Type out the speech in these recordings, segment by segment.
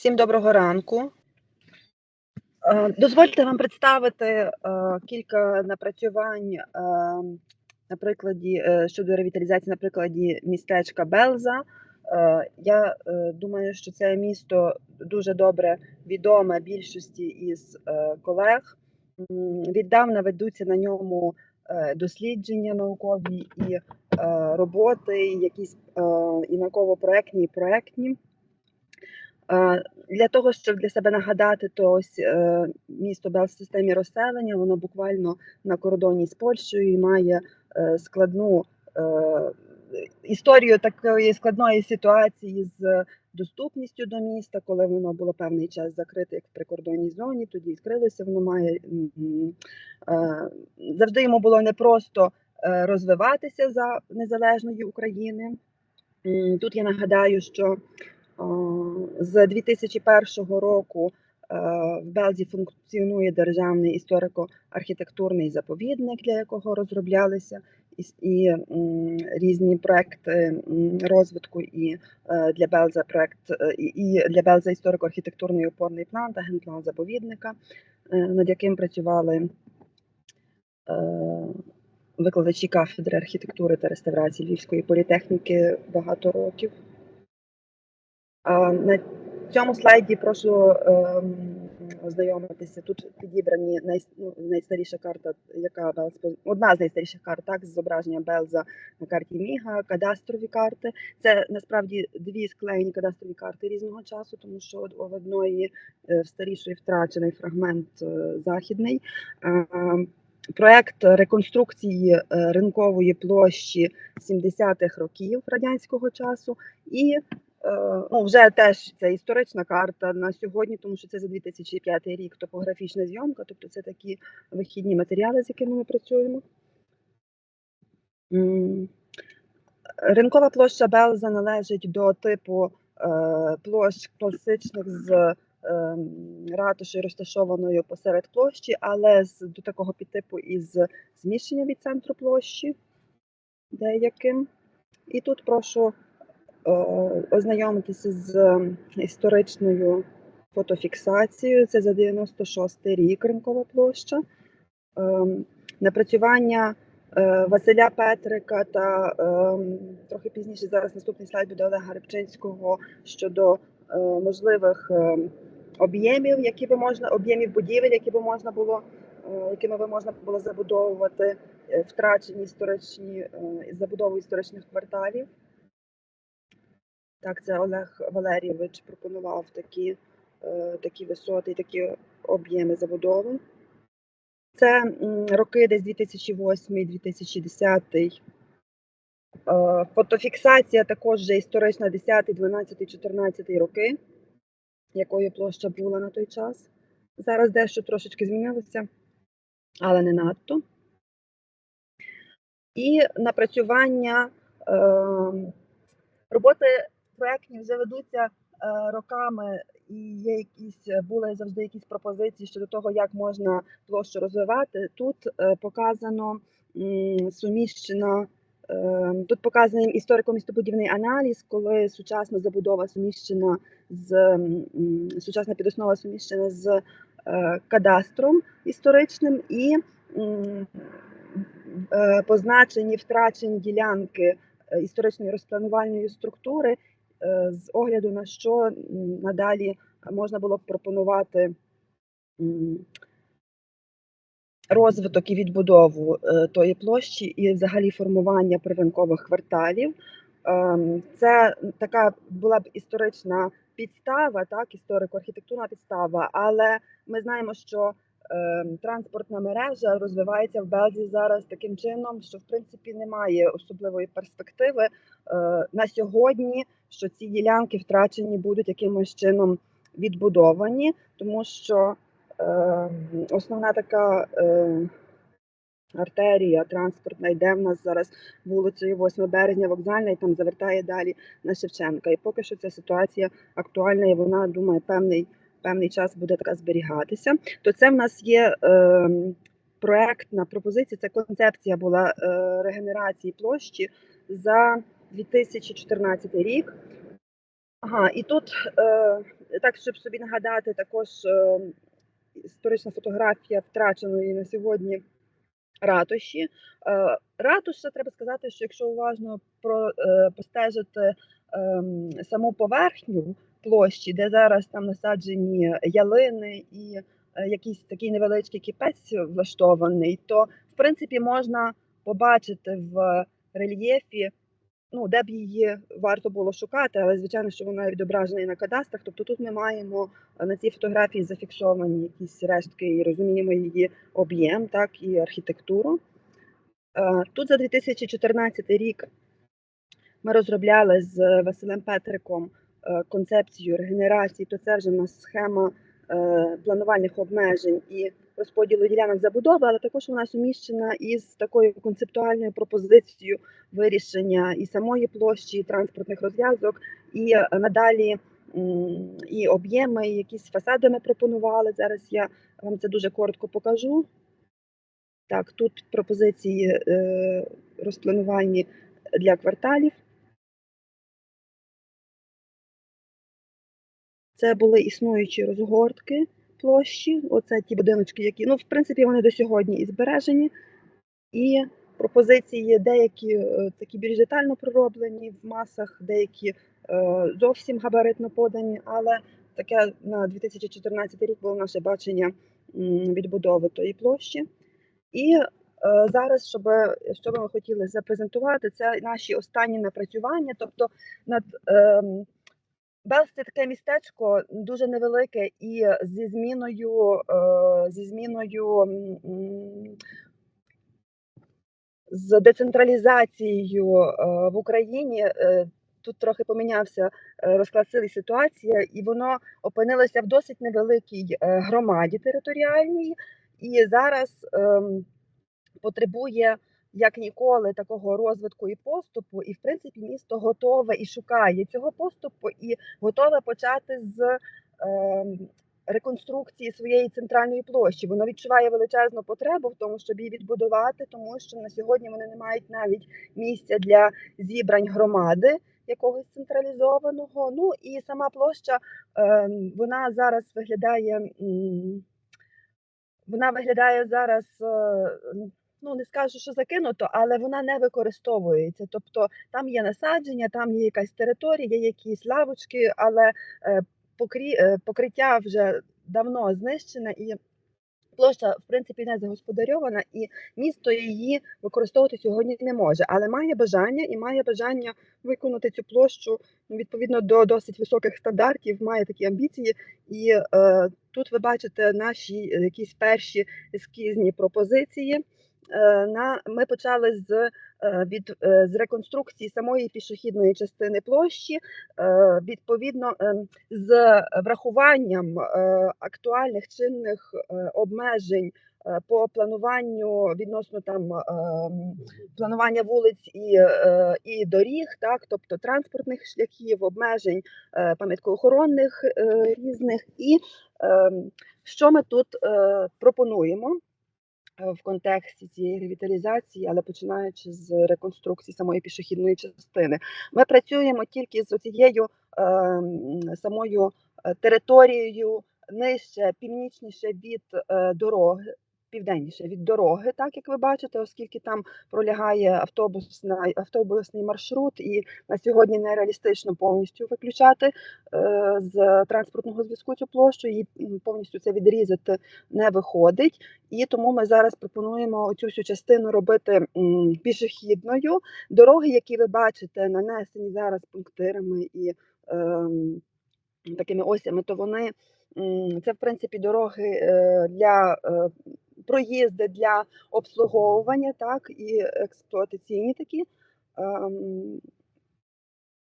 Всім доброго ранку. Е, Дозвольте вам представити е, кілька напрацювань е, на прикладі щодо ревіталізації на прикладі містечка Белза. Я думаю, що це місто дуже добре відоме більшості із колег. Віддавна ведуться на ньому дослідження наукові і роботи, якісь і науково-проектні, і проектні. Для того, щоб для себе нагадати, то ось е, місто Бел в системі розселення, воно буквально на кордоні з Польщею і має е, складну е, історію такої складної ситуації з доступністю до міста, коли воно було певний час закрите як в прикордонній зоні, тоді відкрилося. Воно має завжди йому було непросто розвиватися за незалежної України. Тут я нагадаю, що з 2001 року е, в Белзі функціонує державний історико-архітектурний заповідник, для якого розроблялися і, різні проекти розвитку, і е, для Белза проект е, і для Белза історико-архітектурний опорний план та генплан заповідника, е, над яким працювали е, викладачі кафедри архітектури та реставрації Львівської політехніки багато років. А, На цьому слайді прошу ем, ознайомитися. Тут підібрані най, ну, найстаріша карта, яка Белз, одна з найстаріших карт, так, з зображенням Белза на карті Міга, кадастрові карти. Це насправді дві склеєні кадастрові карти різного часу, тому що в одної е, старішої втрачений фрагмент е, західний. Е, Проект реконструкції е, ринкової площі 70-х років радянського часу і Е, ну, вже теж це історична карта на сьогодні, тому що це за 2005 рік топографічна зйомка, тобто це такі вихідні матеріали, з якими ми працюємо. Ринкова площа Белза належить до типу е, площ класичних з е, ратушею розташованою посеред площі, але з, до такого підтипу із зміщення від центру площі деяким. І тут прошу е, ознайомитися з ем, історичною фотофіксацією. Це за 96 рік ринкова площа. Ем, Напрацювання е, Василя Петрика та ем, трохи пізніше зараз наступний слайд буде Олега Рибчинського щодо е, можливих об'ємів, які би можна об'ємів будівель, які би можна було е, якими би можна було забудовувати е, втрачені історичні е, забудову історичних кварталів. Так, це Олег Валерійович пропонував такі, е, такі висоти і такі об'єми забудови. Це роки десь 2008-2010. Е, Фотофіксація також вже історична 10, 12, 14 роки, якою площа була на той час. Зараз дещо трошечки змінилося, але не надто. І напрацювання е, роботи проектні вже ведуться е, роками, і є якісь були завжди якісь пропозиції щодо того, як можна площу розвивати. Тут е, показано суміщена. е, Тут показаний історико-містобудівний аналіз, коли сучасна забудова суміщена з сучасна підоснова суміщена з е, кадастром історичним і е, позначені втрачені ділянки е, історичної розпланувальної структури, е, з огляду на що надалі можна було б пропонувати розвиток і відбудову е, тої площі і взагалі формування приринкових кварталів. Ем, Це така була б історична підстава, так, історико-архітектурна підстава, але ми знаємо, що транспортна мережа розвивається в Белзі зараз таким чином, що в принципі немає особливої перспективи е, на сьогодні, що ці ділянки втрачені будуть якимось чином відбудовані, тому що е, основна така е, артерія транспортна йде в нас зараз вулицею 8 березня вокзальна і там завертає далі на Шевченка. І поки що ця ситуація актуальна, і вона думаю, певний певний час буде така зберігатися. То це в нас є е, проектна пропозиція, це концепція була е, регенерації площі за 2014 рік. Ага, і тут е, так, щоб собі нагадати, також е, історична фотографія втраченої на сьогодні ратуші. Е, ратуша, треба сказати, що якщо уважно е, постежити ем, саму поверхню площі, де зараз там насаджені ялини і е, якийсь такий невеличкий кіпець влаштований, то в принципі можна побачити в рельєфі, ну, де б її варто було шукати, але звичайно, що вона відображена і на кадастрах. Тобто тут ми маємо е, на цій фотографії зафіксовані якісь рештки і розуміємо її об'єм, так і архітектуру. Е, Тут за 2014 рік ми розробляли з Василем Петриком е, концепцію регенерації, то це вже в нас схема е, планувальних обмежень і розподілу ділянок забудови, але також вона суміщена із такою концептуальною пропозицією вирішення і самої площі, і транспортних розв'язок, і е, надалі і об'єми, і якісь фасади ми пропонували. Зараз я вам це дуже коротко покажу. Так, тут пропозиції е, розпланувальні для кварталів. Це були існуючі розгортки площі. Оце ті будиночки, які, ну, в принципі, вони до сьогодні і збережені. І пропозиції деякі е, такі більш детально пророблені в масах, деякі е, зовсім габаритно подані, але таке на 2014 рік було наше бачення відбудови тої площі. І е, зараз, щоб, що ми хотіли запрезентувати, це наші останні напрацювання. Тобто над ем, Белс це таке містечко дуже невелике і зі зміною, е, зі зміною з децентралізацією е, в Україні. е, Тут трохи помінявся розклад сил і ситуація, і воно опинилося в досить невеликій громаді територіальній, і зараз ем, потребує як ніколи такого розвитку і поступу. І в принципі місто готове і шукає цього поступу, і готове почати з ем, реконструкції своєї центральної площі. Воно відчуває величезну потребу в тому, щоб її відбудувати, тому що на сьогодні вони не мають навіть місця для зібрань громади. Якогось централізованого, ну і сама площа ем, вона зараз виглядає вона виглядає зараз, е, ну не скажу, що закинуто, але вона не використовується. Тобто там є насадження, там є якась територія, є якісь лавочки, але е, е, покриття вже давно знищене і. Площа, в принципі, не загосподарьована, і місто її використовувати сьогодні не може, але має бажання і має бажання виконати цю площу ну, відповідно до досить високих стандартів, має такі амбіції. І е, тут ви бачите наші е, якісь перші ескізні пропозиції. Е, на ми почали з е, від е, з реконструкції самої пішохідної частини площі, відповідно е, з врахуванням актуальних чинних обмежень по плануванню відносно там планування вулиць і, і доріг, так, тобто транспортних шляхів, обмежень пам'яткоохоронних різних. І е, що ми тут пропонуємо? Е, В контексті цієї ревіталізації, але починаючи з реконструкції самої пішохідної частини, ми працюємо тільки з цією е, самою е, територією нижче, північніше від е, дороги, південніше від дороги, так як ви бачите, оскільки там пролягає автобусна, автобусний маршрут, і на сьогодні нереалістично повністю виключати е, з транспортного зв'язку цю площу, і повністю це відрізати не виходить. І тому ми зараз пропонуємо цю всю частину робити пішохідною. Дороги, які ви бачите, нанесені зараз пунктирами і ем, такими осями, то вони це в принципі дороги е, для е, проїзди для обслуговування, так і експлуатаційні такі. Ем,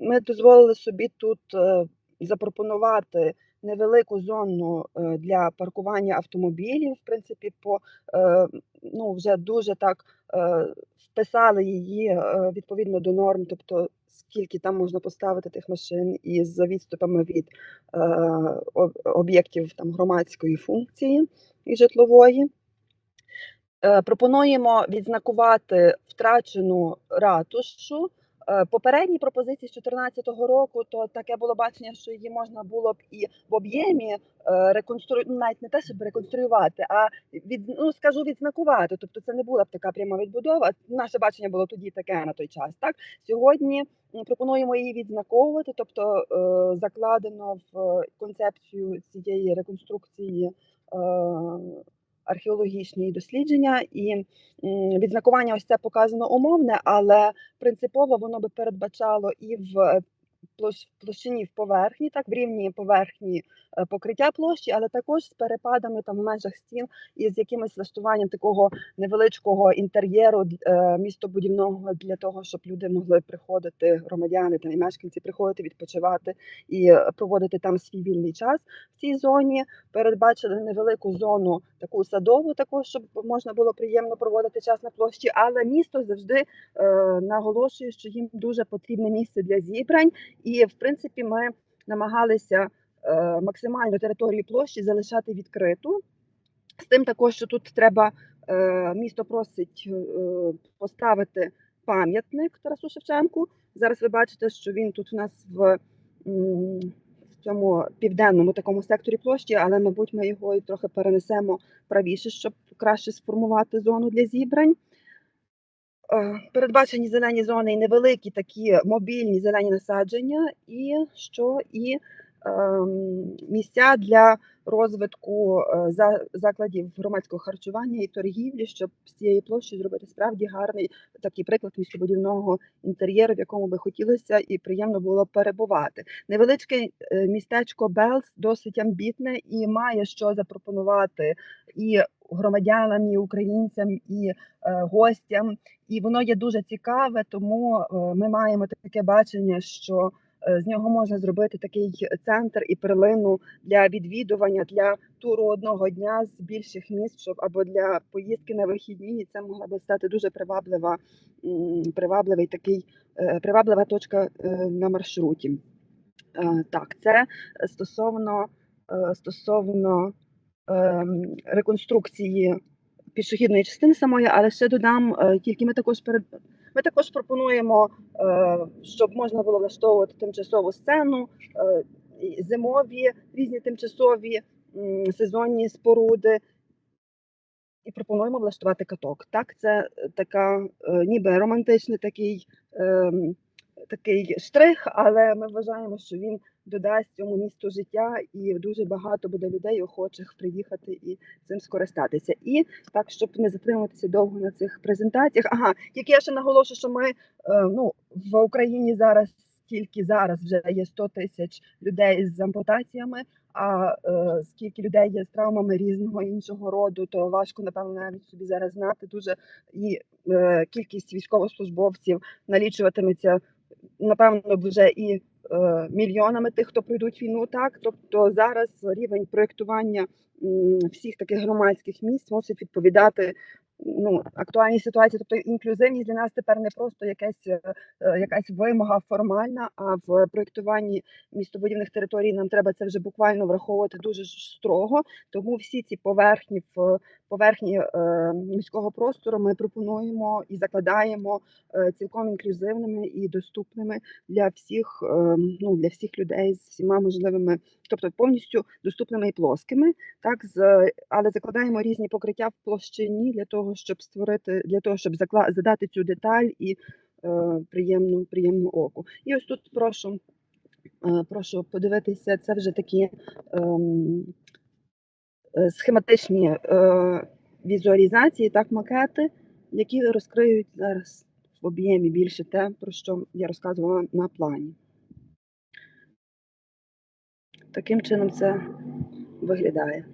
ми дозволили собі тут е, запропонувати невелику зону е, для паркування автомобілів. В принципі, по е, ну вже дуже так вписали її відповідно до норм, тобто скільки там можна поставити тих машин із відступами від об'єктів там громадської функції і житлової. Е, Пропонуємо відзнакувати втрачену ратушу Е, попередні пропозиції з 14-го року, то таке було бачення, що її можна було б і в об'ємі е, реконстру... ну, навіть не те, щоб реконструювати, а від ну скажу відзнакувати. Тобто це не була б така пряма відбудова. Наше бачення було тоді таке на той час. Так сьогодні пропонуємо її відзнаковувати, тобто закладено в концепцію цієї реконструкції. Археологічні дослідження і відзнакування ось це показано умовне, але принципово воно би передбачало і в е, площині в поверхні, так в рівні поверхні е, покриття площі, але також з перепадами там в межах стін і з якимось влаштуванням такого невеличкого інтер'єру е, містобудівного для того, щоб люди могли приходити, громадяни та і мешканці приходити відпочивати і е, проводити там свій вільний час в цій зоні. Передбачили невелику зону таку садову, також щоб можна було приємно проводити час на площі. Але місто завжди е, наголошує, що їм дуже потрібне місце для зібрань, і в принципі ми намагалися е, максимально територію площі залишати відкриту. З тим також, що тут треба е, місто просить е, поставити пам'ятник Тарасу Шевченку. Зараз ви бачите, що він тут у нас в, цьому південному такому секторі площі, але, мабуть, ми його і трохи перенесемо правіше, щоб краще сформувати зону для зібрань. Е, Передбачені зелені зони і невеликі такі мобільні зелені насадження, і що? І місця для розвитку е, за- закладів громадського харчування і торгівлі, щоб з цієї площі зробити справді гарний такий приклад містобудівного інтер'єру, в якому би хотілося і приємно було перебувати. Невеличке е, містечко Белс досить амбітне і має що запропонувати і громадянам, і українцям, і е, гостям. І воно є дуже цікаве, тому ми маємо таке бачення, що з нього можна зробити такий центр і перлину для відвідування для туру одного дня з більших міст, щоб або для поїздки на вихідні. І це могла би стати дуже приваблива, привабливий такий е, приваблива точка е, на маршруті. Е, Так, це стосовно е, стосовно ем, реконструкції пішохідної частини самої, але ще додам, е, тільки ми також перед ми також пропонуємо, е, щоб можна було влаштовувати тимчасову сцену, е, зимові різні тимчасові сезонні споруди. І пропонуємо влаштувати каток. Так, це така е, ніби романтичний такий, ем, такий штрих, але ми вважаємо, що він додасть цьому місту життя, і дуже багато буде людей, охочих приїхати і цим скористатися. І так, щоб не затримуватися довго на цих презентаціях. Ага, тільки я ще наголошу, що ми е, ну, в Україні зараз тільки зараз вже є 100 тисяч людей з ампутаціями. А е, скільки людей є з травмами різного іншого роду, то важко напевно навіть собі зараз знати. Дуже і е, кількість військовослужбовців налічуватиметься напевно вже і мільйонами тих, хто пройдуть війну. Так, тобто зараз рівень проєктування всіх таких громадських місць мусить відповідати. Ну, актуальній ситуації, тобто інклюзивність для нас тепер не просто якась, е, е, якась вимога формальна, а в проєктуванні містобудівних територій нам треба це вже буквально враховувати дуже строго. Тому всі ці поверхні в поверхні е, міського простору ми пропонуємо і закладаємо е, цілком інклюзивними і доступними для всіх, е, ну для всіх людей з всіма можливими, тобто повністю доступними і плоскими, так з але закладаємо різні покриття в площині для того, щоб створити для того, щоб закла задати цю деталь і е, приємну приємну оку. І ось тут прошу. Е, Прошу подивитися, це вже такі ем, е, схематичні е, візуалізації, так, макети, які розкриють зараз в об'ємі більше те, про що я розказувала на плані. Таким чином це виглядає.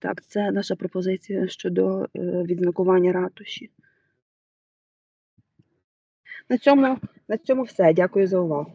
Так, це наша пропозиція щодо е, відзнакування ратуші. На цьому, на цьому все. Дякую за увагу.